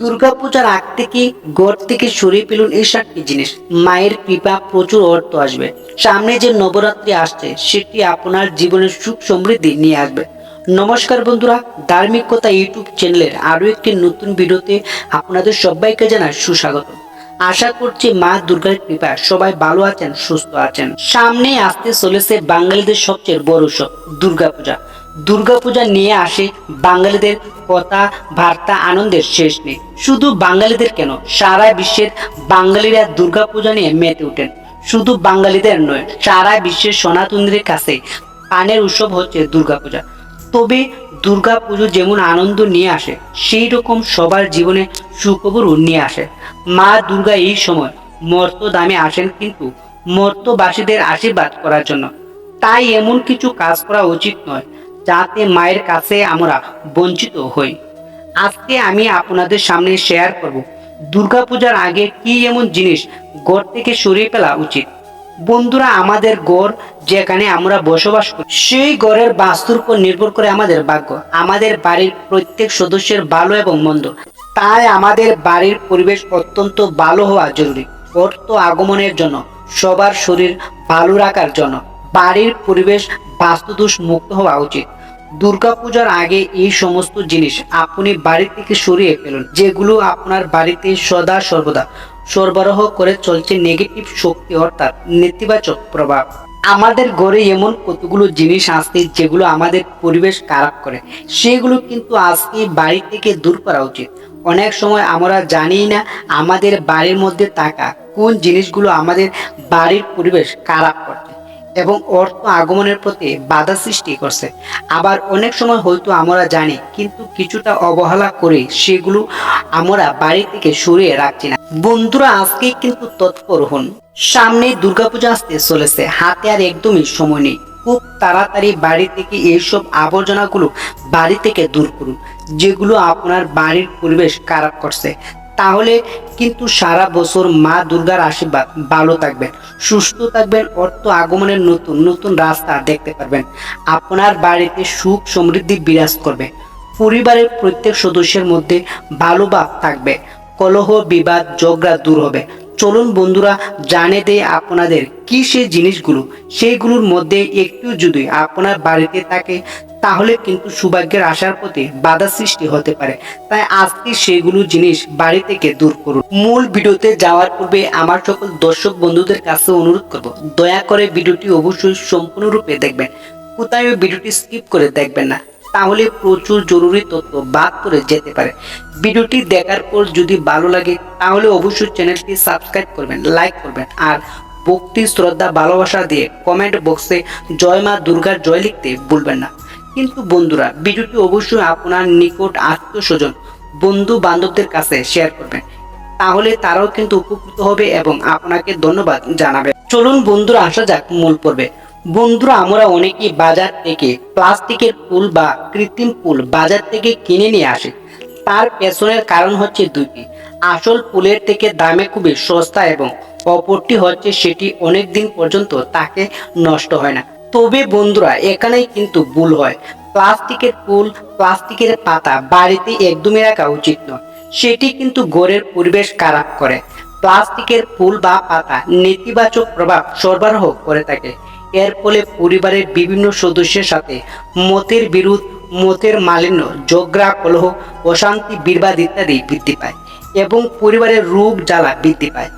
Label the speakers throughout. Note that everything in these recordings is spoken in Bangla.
Speaker 1: দুর্গাপূজার আগ থেকে গড় থেকে সরিয়ে ফেলুন এই সাতটি জিনিস। মায়ের কৃপা প্রচুর অর্থ আসবে। সামনে যে নবরাত্রি আসছে, সেটি আপনার জীবনের সুখ সমৃদ্ধি নিয়ে আসবে। নমস্কার বন্ধুরা ধার্মিকতা ইউটিউব চ্যানেলের আরও একটি নতুন ভিডিওতে আপনাদের সবাইকে জানাই সুস্বাগত। আশা করছি মা দুর্গার কৃপা সবাই ভালো আছেন, সুস্থ আছেন। সামনে আসতে চলেছে বাঙালিদের সবচেয়ে বড় উৎসব, দুর্গাপূজা। দুর্গাপূজা নিয়ে আসে বাঙালিদের কথা, বার্তা, আনন্দের শেষ নেই। শুধু বাঙালিদের কেন? সারা বিশ্বের বাঙালিরা দুর্গাপূজা নিয়ে মেতে ওঠেন। শুধু বাঙালিদের নয়, সারা বিশ্বের সনাতনদের কাছে পানের উৎসব হচ্ছে দুর্গাপূজা। তবে দুর্গাপুজো যেমন আনন্দ নিয়ে আসে সেই রকম সবার জীবনে সুখবরও নিয়ে আসে। মা দুর্গা এই সময় মর্ত দামে আসেন কিন্তু মর্তবাসীদের আশীর্বাদ করার জন্য। তাই এমন কিছু কাজ করা উচিত নয় যাতে মায়ের কাছে আমরা বঞ্চিত হই। আজকে আমি আপনাদের সামনে শেয়ার করব, দুর্গাপূজার আগে কি এমন জিনিস ঘর থেকে সরিয়ে ফেলা উচিত? বন্ধুরা, আমাদের গড় যেখানে আমরা বসবাস করি, সেই গড়ের বাস্তুর উপর নির্ভর করে আমাদের ভাগ্য। আমাদের বাড়ির প্রত্যেক সদস্যের ভালো এবং মন্দ। তাই আমাদের বাড়ির পরিবেশ অত্যন্ত ভালো হওয়া জরুরি। অর্থ আগমনের জন্য, সবার শরীর ভালো রাখার জন্য। বাড়ির পরিবেশ বাস্তুদোষ মুক্ত হওয়া উচিত। দুর্গাপূজার আগে এই সমস্ত জিনিস আপনি বাড়ি থেকে সরিয়ে ফেলুন, যেগুলো আপনার বাড়িতে সদা সর্বদা সরবরাহ করে চলছে নেগেটিভ শক্তি অর্থাৎ নেতিবাচক প্রভাব। আমাদের ঘরে এমন কতগুলো জিনিস আছে যেগুলো আমাদের পরিবেশ খারাপ করে? সেগুলো কিন্তু আজকে বাড়ি থেকে দূর করা উচিত। অনেক সময় আমরা জানি না আমাদের বাড়ির মধ্যে থাকা কোন জিনিসগুলো আমাদের বাড়ির পরিবেশ খারাপ করছে। এবং অর্থ আগমনের প্রতি বাধা সৃষ্টি করছে। আবার অনেক সময় হয়তো আমরা জানি, কিন্তু কিছুটা অবহেলা করে সেগুলো আমরা বাড়ি থেকে সরিয়ে রাখছি না। বন্ধুরা, আজকে কিন্তু তৎপর হন। সামনে দুর্গাপূজা আসতে চলেছে, হাতে আর একদমই সময় নেই। খুব তাড়াতাড়ি বাড়ি থেকে এইসব আবর্জনাগুলো বাড়ি থেকে দূর করুন, যেগুলো আপনার বাড়ির পরিবেশ খারাপ করছে। তাহলে কিন্তু সারা বছর মা দুর্গার আশীর্বাদ ভালো থাকবেন, সুস্থ থাকবেন, অর্থ আগমনের নতুন নতুন রাস্তা দেখতে পারবেন। আপনার বাড়িতে সুখ সমৃদ্ধি বিরাজ করবে। পরিবারের প্রত্যেক সদস্যের মধ্যে ভালোভাব থাকবে। কলহ, বিবাদ, ঝগড়া দূর হবে। চলুন বন্ধুরা, জানে দেয় আপনাদের কি সেই জিনিসগুলো? সেইগুলোর মধ্যে একটু যদি আপনার বাড়িতে থাকে তাহলে কিন্তু সৌভাগ্যের আশার প্রতি বাধা সৃষ্টি হতে পারে। তাই আজকে সেগুলো জিনিস বাড়ি থেকে দূর করুন। মূল ভিডিওতে যাওয়ার পূর্বে আমার সকল দর্শক বন্ধুদের কাছে অনুরোধ করব, দয়া করে ভিডিওটি অবশ্যই সম্পূর্ণরূপে দেখবেন। কোথায় ভিডিওটি স্কিপ করে দেখবেন না? তাহলে প্রচুর জরুরি তথ্য বাদ করে যেতে পারে। ভিডিওটি দেখার পর যদি ভালো লাগে, তাহলে অবশ্যই চ্যানেলটি সাবস্ক্রাইব করবেন, লাইক করবেন আর ভক্তি, শ্রদ্ধা, ভালোবাসা দিয়ে কমেন্ট বক্সে জয় মা দুর্গার জয় লিখতে ভুলবেন না। কিন্তু বন্ধুরা, ভিডিওটি অবশ্যই আপনার নিকট আত্মীয় স্বজন বন্ধু বান্ধবদের কাছে শেয়ার করবেন। তাহলে তারাও কিন্তু উপকৃত হবে এবং আপনাকে ধন্যবাদ জানাবে। চলুন বন্ধুরা, আসা যাক মূল পর্বে। বন্ধুরা, আমরা অনেকেই বাজার থেকে প্লাস্টিকের ফুল বা কৃত্রিম ফুল বাজার থেকে কিনে নিয়ে আসি। তার পেছনের কারণ হচ্ছে দুটি আসল ফুলের থেকে দামে খুবই সস্তা এবং অপরটি হচ্ছে সেটি অনেক দিন পর্যন্ত তাকে নষ্ট হয় না। তবে বন্ধুরা, এখানেই কিন্তু ভুল হয়। প্লাস্টিকের ফুল, প্লাস্টিকের পাতা বাড়িতে একদমই রাখা উচিত নয়। সেটি কিন্তু ঘরের পরিবেশ খারাপ করে। প্লাস্টিকের ফুল বা পাতা নেতিবাচক প্রভাব সরবরাহ করে থাকে। এর ফলে পরিবারের বিভিন্ন সদস্যের সাথে মতের বিরোধ, মতের মালিন্য, ঝগড়া, কলহ, অশান্তি, বিবাদ ইত্যাদি বৃদ্ধি পায় এবং পরিবারের রোগ জ্বালা বৃদ্ধি পায়।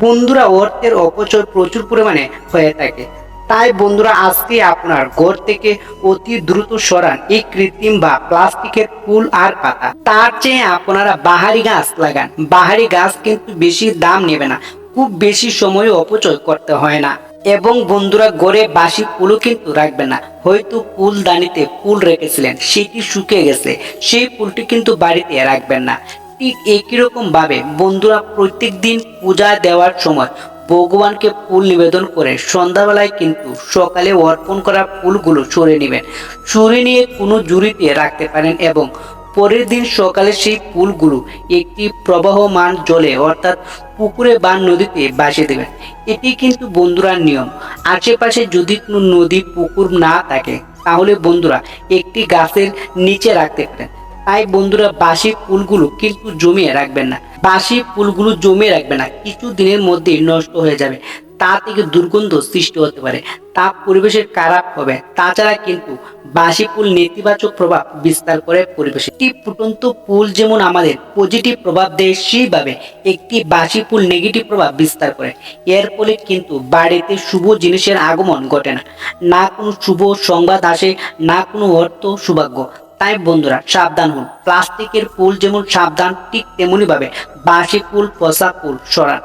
Speaker 1: বন্ধুরা, অর্থের অপচয় প্রচুর পরিমাণে হয়ে থাকে। তাই বন্ধুরা, আজকে আপনার ঘর থেকে অতি দ্রুত সরান। এই কৃত্রিম বা প্লাস্টিকের ফুল আর পাতা। তার চেয়ে আপনারা বাহারি গাছ লাগান। বাহারি গাছ কিন্তু বেশি দাম নেবে না। খুব বেশি সময় অপচয় করতে হয় না। এবং বন্ধুরা গড়ে বাসি ফুলও কিন্তু রাখবে না। হয়তো ফুল দানিতে ফুল রেখেছিলেন, সেটি শুকিয়ে গেছে। সেই ফুলটি কিন্তু বাড়িতে রাখবেন না। ঠিক একই রকম ভাবে বন্ধুরা প্রত্যেক দিন পূজা দেওয়ার সময় ভগবানকে ফুল নিবেদন করে সন্ধ্যাবেলায় কিন্তু সকালে অর্পণ করা ফুলগুলো সরে নেবেন সরে নিয়ে কোনো জুড়িতে রাখতে পারেন এবং পরের দিন সকালে সেই ফুলগুলো একটি প্রবাহমান জলে অর্থাৎ পুকুরে বা নদীতে ভাসিয়ে দেবেন। এটি কিন্তু বন্ধুরা নিয়ম। আশেপাশে যদি কোনো নদী, পুকুর না থাকে, তাহলে বন্ধুরা একটি গাছের নিচে রাখতে পারেন। তাই বন্ধুরা বাসি ফুলগুলো কিন্তু জমিয়ে রাখবেন না। বাসি ফুলগুলো জমিয়ে রাখবে না। কিছু দিনের মধ্যে নষ্ট হয়ে যাবে। তা থেকে দুর্গন্ধ সৃষ্টি হতে পারে। তা পরিবেশের খারাপ হবে। তাছাড়া কিন্তু বাসি ফুল নেতিবাচক প্রভাব বিস্তার করে পরিবেশে। একটি ফুটন্ত ফুল যেমন আমাদের পজিটিভ প্রভাব দেয়, সেইভাবে একটি বাসি ফুল নেগেটিভ প্রভাব বিস্তার করে। এর ফলে কিন্তু বাড়িতে শুভ জিনিসের আগমন ঘটে না। না কোনো শুভ সংবাদ আসে, না কোনো অর্থ সৌভাগ্য। তাই বন্ধুরা সাবধান হন। প্লাস্টিকের ফুল যেমন সাবধান, ঠিক তেমনি ভাবে বাঁশি ফুল, পচা ফুল সরান।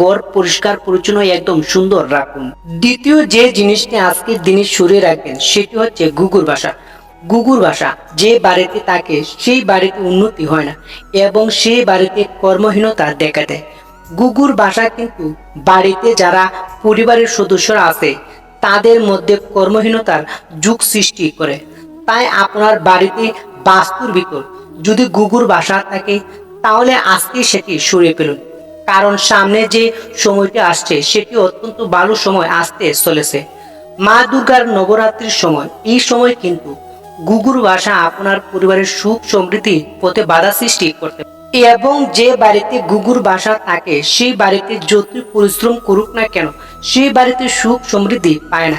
Speaker 1: গড় পরিষ্কার, পরিচ্ছন্ন, একদম সুন্দর রাখুন। দ্বিতীয় যে জিনিসটি আজকের দিনে সরিয়ে রাখবেন, সেটি হচ্ছে গুগুর বাসা। গুগুর বাসা যে বাড়িতে থাকে, সেই বাড়িতে উন্নতি হয় না এবং সেই বাড়িতে কর্মহীনতা দেখা দেয়। গুগুর বাসা কিন্তু বাড়িতে যারা পরিবারের সদস্যরা আছে, তাদের মধ্যে কর্মহীনতার যুগ সৃষ্টি করে। তাই আপনার বাড়িতে বাস্তুর ভিতর যদি গুগুর বাসা থাকে, তাহলে আজকে সেটি সরিয়ে ফেলুন। কারণ সামনে যে সময়টি আসছে, সেটি অত্যন্ত ভালো সময় আসতে চলেছে। মা দুর্গার নবরাত্রির সময়। এই সময় কিন্তু গুগুর বাসা আপনার পরিবারের সুখ সমৃদ্ধি পথে বাধা সৃষ্টি করতে এবং যে বাড়িতে গুগুর বাসা থাকে, সেই বাড়িতে যতই পরিশ্রম করুক না কেন, সেই বাড়িতে সুখ সমৃদ্ধি পায় না।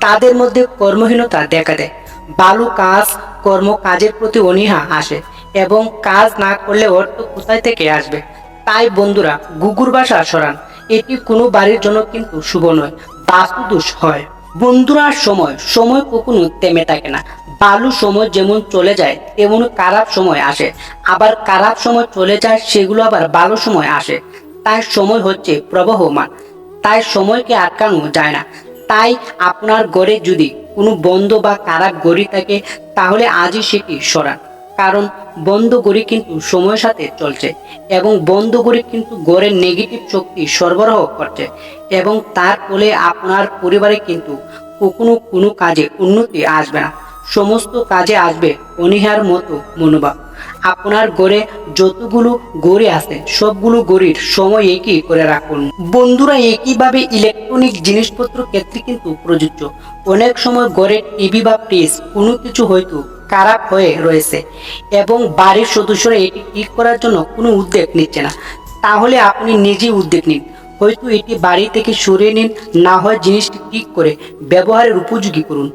Speaker 1: তাদের মধ্যে কর্মহীনতা দেখা দেয়। ভালো কাজ, কর্ম কাজের প্রতি অনীহা আসে এবং কাজ না করলে অর্থ কোথায় থেকে আসবে? তাই বন্ধুরা, গুগুর বাসা সরান। এটি কোনো বাড়ির জন্য কিন্তু শুভ নয়, বাস্তুদোষ হয়। বন্ধুরার সময় সময় কখনো থেমে থাকে না। ভালো সময় যেমন চলে যায়, তেমন খারাপ সময় আসে। আবার খারাপ সময় চলে যায়, সেগুলো আবার ভালো সময় আসে। তাই সময় হচ্ছে প্রবাহমান। তাই সময়কে আটকানো যায় না। তাই আপনার ঘরে যদি কোনো বন্ধ বা কারা গড়ি থাকে, তাহলে আজই সেটি সরান। কারণ বন্ধ গড়ি কিন্তু সময়ের সাথে চলছে এবং বন্ধ গড়ি কিন্তু গড়ে নেগেটিভ শক্তি সরবরাহ করছে এবং তার ফলে আপনার পরিবারে কিন্তু কখনো কোনো কাজে উন্নতি আসবে না। সমস্ত কাজে আসবে অনীহার মতো মনোভাব। আপনার গড়ে যতগুলো গড়ি আছে, সবগুলো গড়ির সময় একই করে রাখুন। বন্ধুরা, একইভাবে ইলেকট্রনিক জিনিসপত্র ক্ষেত্রে কিন্তু প্রযোজ্য। অনেক সময় গড়ে টিভি বা ফ্রিজ কোনো কিছু হয়তো খারাপ হয়ে রয়েছে এবং বাড়ির সদস্যরা এটি ঠিক করার জন্য কোনো উদ্যোগ নিচ্ছে না। তাহলে আপনি নিজেই উদ্যোগ নিন। হয়তো এটি বাড়ি থেকে সরিয়ে নিন, না হয় জিনিসটি ঠিক করে ব্যবহারের উপযোগী করুন।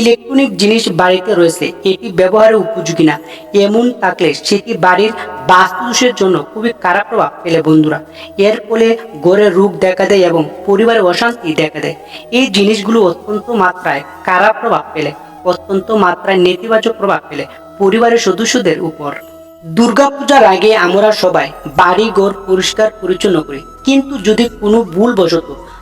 Speaker 1: ইলেকট্রনিক জিনিস বাড়িতে রয়েছে, এটি ব্যবহারের উপযোগী না। এমন থাকলে সেটি বাড়ির বাস্তুদোষের জন্য খুবই খারাপ প্রভাব ফেলে বন্ধুরা। এর ফলে গড়ে রোগ দেখা দেয় এবং পরিবারে অশান্তি দেখা দেয়। এই জিনিসগুলো অত্যন্ত মাত্রায় খারাপ প্রভাব ফেলে, অত্যন্ত মাত্রায় নেতিবাচক প্রভাব ফেলে পরিবারের সদস্যদের উপর। দুর্গাপূজার আগে আমরা সবাই বাড়ি ঘর পরিষ্কার পরিচ্ছন্ন করি। কিন্তু যদি কোনো ভুল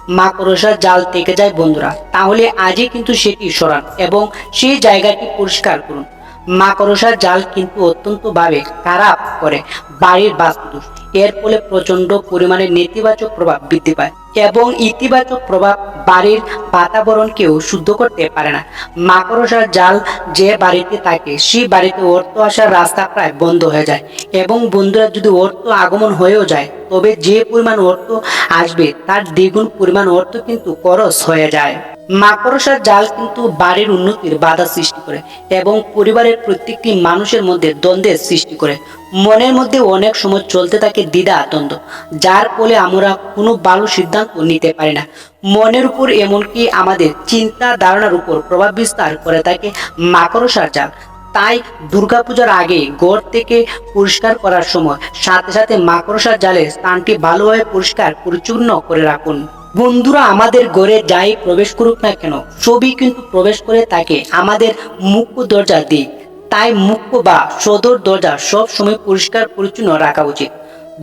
Speaker 1: বশত মাকড়সার জাল থেকে যায় বন্ধুরা। তাহলে আজই কিন্তু সেটি সরান এবং সেই জায়গাটি পরিষ্কার করুন। মাকড়সার জাল কিন্তু অত্যন্তভাবে খারাপ করে বাড়ির বাস্তুদোষ। এর ফলে প্রচণ্ড পরিমাণে নেতিবাচক প্রভাব বৃদ্ধি পায় এবং ইতিবাচক প্রভাব বাড়ির বাতাবরণকেও শুদ্ধ করতে পারে না। মাকড়সার জাল যে বাড়িতে থাকে, সেই বাড়িতে অর্থ আসার রাস্তা প্রায় বন্ধ হয়ে যায় এবং বন্ধুরা যদি অর্থ আগমন হয়েও যায়, তবে যে পরিমাণ অর্থ আসবে, তার দ্বিগুণ পরিমাণ অর্থ কিন্তু খরচ হয়ে যায়। মাকড়সার জাল কিন্তু বাড়ির উন্নতির বাধা সৃষ্টি করে এবং পরিবারের প্রত্যেকটি মানুষের মধ্যে দ্বন্দ্বের সৃষ্টি করে। মনের মধ্যে অনেক সময় চলতে থাকে দ্বিধা, দ্বন্দ্ব, যার ফলে আমরা কোনো ভালো সিদ্ধান্ত নিতে পারি না। মনের উপর এমনকি আমাদের চিন্তা ধারণার উপর প্রভাব বিস্তার করে থাকে মাকড়সার জাল। তাই দুর্গাপূজার আগে ঘর থেকে পরিষ্কার করার সময় সাথে সাথে মাকড়সার জালের স্থানটি ভালোভাবে পরিষ্কার, পরিচ্ছন্ন করে রাখুন। বন্ধুরা আমাদের ঘরে যাই প্রবেশ করুক না কেন, সবই কিন্তু প্রবেশ করে থাকে আমাদের মুখ্য দরজা দিক তাই মুখ্য বা সদর দরজা সব সময় পরিষ্কার, পরিচ্ছন্ন রাখা উচিত।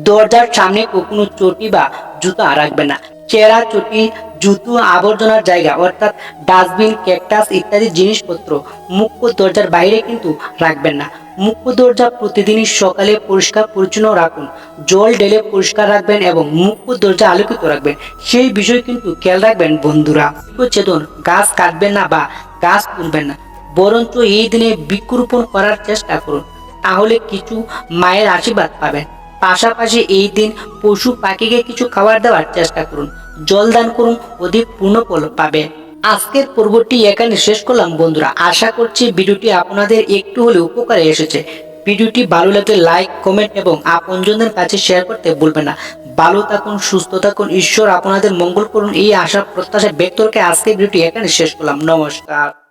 Speaker 1: দরজার সামনে কখনো চটি বা জুতা রাখবে না। চেরা, চটি, জুতো, আবর্জনার জায়গা, অর্থাৎ ডাস্টবিন, ক্যাকটাস ইত্যাদি জিনিসপত্র মুখ্য দরজার বাইরে কিন্তু রাখবেন না। মুখ্য দরজা প্রতিদিনই সকালে পরিষ্কার, পরিচ্ছন্ন রাখুন। জল ঢেলে পরিষ্কার রাখবেন এবং মুখ্য দরজা আলোকিত রাখবেন। সেই বিষয় কিন্তু খেয়াল রাখবেন বন্ধুরা। চেতন গাছ কাটবেন না বা গাছ তুলবেন না। বরঞ্চ এই দিনে বৃক্ষরোপণ করার চেষ্টা করুন। তাহলে কিছু মায়ের আশীর্বাদ পাবেন। পাশাপাশি এই দিন পশু পাখিকে কিছু খাবার দেওয়ার চেষ্টা করুন। জল দান করুন, অধিক পূর্ণ পাবে। আজকের পর্বটি এখানে শেষ করলাম, বন্ধুরা। আশা করছি ভিডিওটি আপনাদের একটু হলে উপকারে এসেছে। ভিডিওটি ভালো লাগলে লাইক, কমেন্ট এবং আপনজনদের কাছে শেয়ার করতে ভুলবেন না। ভালো থাকুন, সুস্থ থাকুন। ঈশ্বর আপনাদের মঙ্গল করুন। এই আশা, প্রত্যাশা ব্যক্ত রেখে আজকে ভিডিওটি এখানে শেষ করলাম। নমস্কার।